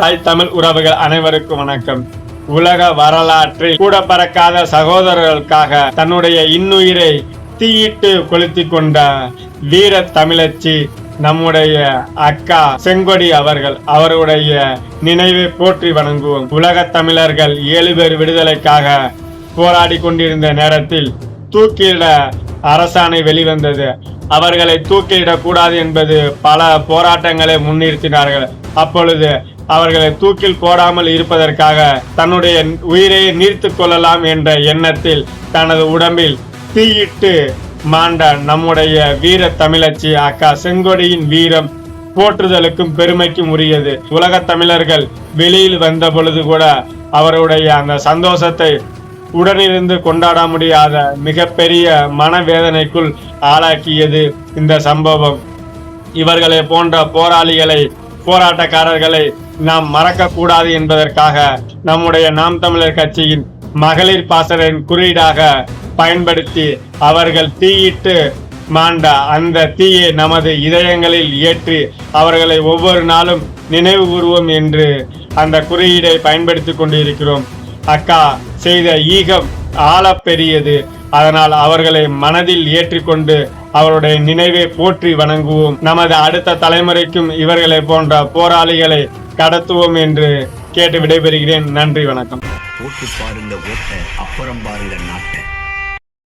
தாய் தமிழ் உறவுகள் அனைவருக்கும் வணக்கம். உலக வரலாற்றில் கூட பறக்காத சகோதரர்களுக்காக தன்னுடைய இன்னுயிரை தீயிட்டு கொளுத்தி கொண்ட வீர தமிழச்சி நம்முடைய அக்கா செங்கொடி அவர்கள் அவருடைய நினைவை போற்றி வணங்குவோம். உலகத் தமிழர்கள் ஏழு பேர் விடுதலைக்காக போராடி கொண்டிருந்த நேரத்தில் தூக்கிட அரசாணை வெளிவந்தது. அவர்களை தூக்கிலிடக் கூடாது என்பது பல போராட்டங்களை முன்னிறுத்தினார்கள். அப்பொழுது அவர்களை தூக்கில் போடாமல் இருப்பதற்காக தன்னுடைய உயிரை நீர்த்து கொள்ளலாம் என்ற எண்ணத்தில் தனது உடம்பில் தீயிட்டு மாண்ட நம்முடைய வீர தமிழச்சி அக்கா செங்கொடியின் வீரம் போற்றுதலுக்கும் பெருமைக்கும் உரியது. உலகத் தமிழர்கள் வெளியில் வந்த பொழுது கூட அவருடைய அந்த சந்தோஷத்தை உடனிருந்து கொண்டாட முடியாத மிகப்பெரிய மனவேதனைக்குள் ஆளாக்கியது இந்த சம்பவம். இவர்களை போன்ற போராளிகளை போராட்டக்காரர்களை நாம் மறக்கக்கூடாது என்பதற்காக நம்முடைய நாம் தமிழர் கட்சியின் மகளிர் பாசரின் குறியீடாக பயன்படுத்தி அவர்கள் தீயிட்டு மாண்ட அந்த தீயை நமது இதயங்களில் ஏற்றி அவர்களை ஒவ்வொரு நாளும் நினைவு கூறுவோம் என்று அந்த குறியீடை பயன்படுத்தி கொண்டிருக்கிறோம். அக்கா செய்த ஈகம் ஆழ பெரியது அதனால் அவர்களை மனதில் ஏற்றிக்கொண்டு அவருடைய நினைவை போற்றி வணங்குவோம். நமது அடுத்த தலைமுறைக்கும் இவர்களை போன்ற போராளிகளை கடத்துவோம் என்று கேட்டு விடைபெறுகிறேன். நன்றி வணக்கம். ஓட்டு பாருங்க ஓட்ட அப்புறம் பாருங்க நாட்டை.